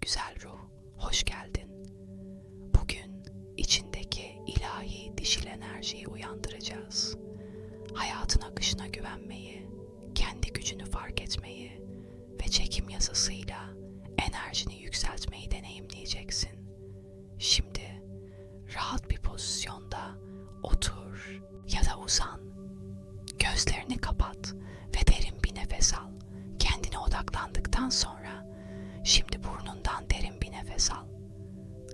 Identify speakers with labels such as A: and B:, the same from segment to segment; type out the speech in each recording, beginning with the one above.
A: güzel ruh, hoş geldin. Bugün içindeki ilahi dişil enerjiyi uyandıracağız. Hayatın akışına güvenmeyi, kendi gücünü fark etmeyi ve çekim yasasıyla enerjini yükseltmeyi deneyimleyeceksin. Şimdi rahat bir pozisyonda otur ya da uzan. Gözlerini kapat ve derin bir nefes al. Kendine odaklandıktan sonra şimdi burnundan derin bir nefes al.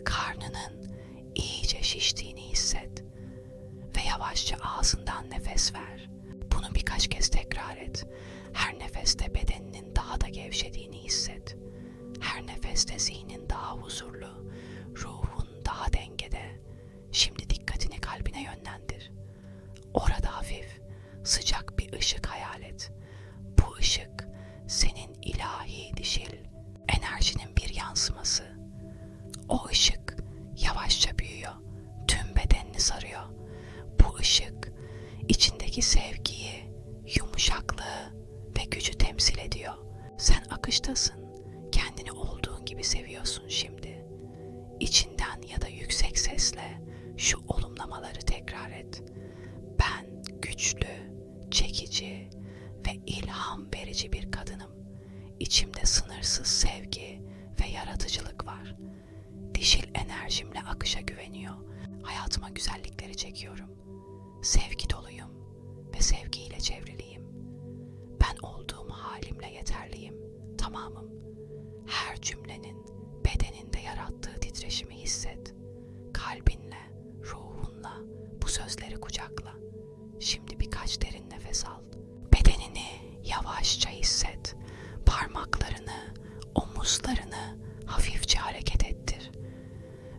A: Karnının iyice şiştiğini hisset ve yavaşça ağzından nefes ver. Bunu birkaç kez tekrar et. Her nefeste bedeninin daha da gevşediğini hisset. Her nefeste zihnin daha huzurlu, içindeki sevgiyi, yumuşaklığı ve gücü temsil ediyor. Sen akıştasın, kendini olduğun gibi seviyorsun şimdi. İçinden ya da yüksek sesle şu olumlamaları tekrar et. Ben güçlü, çekici ve ilham verici bir kadınım. İçimde sınırsız sevgi ve yaratıcılık var. Dişil enerjimle akışa güveniyor. Hayatıma güzellikleri çekiyorum. Sevgi Tamamım. Her cümlenin bedeninde yarattığı titreşimi hisset. Kalbinle, ruhunla bu sözleri kucakla. Şimdi birkaç derin nefes al. Bedenini yavaşça hisset. Parmaklarını, omuzlarını hafifçe hareket ettir.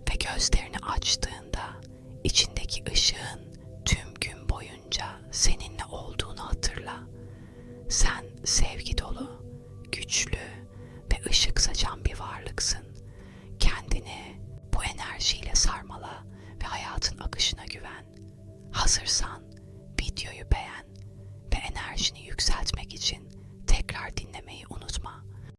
A: Ve gözlerini açtığında içindeki ışığın Kendini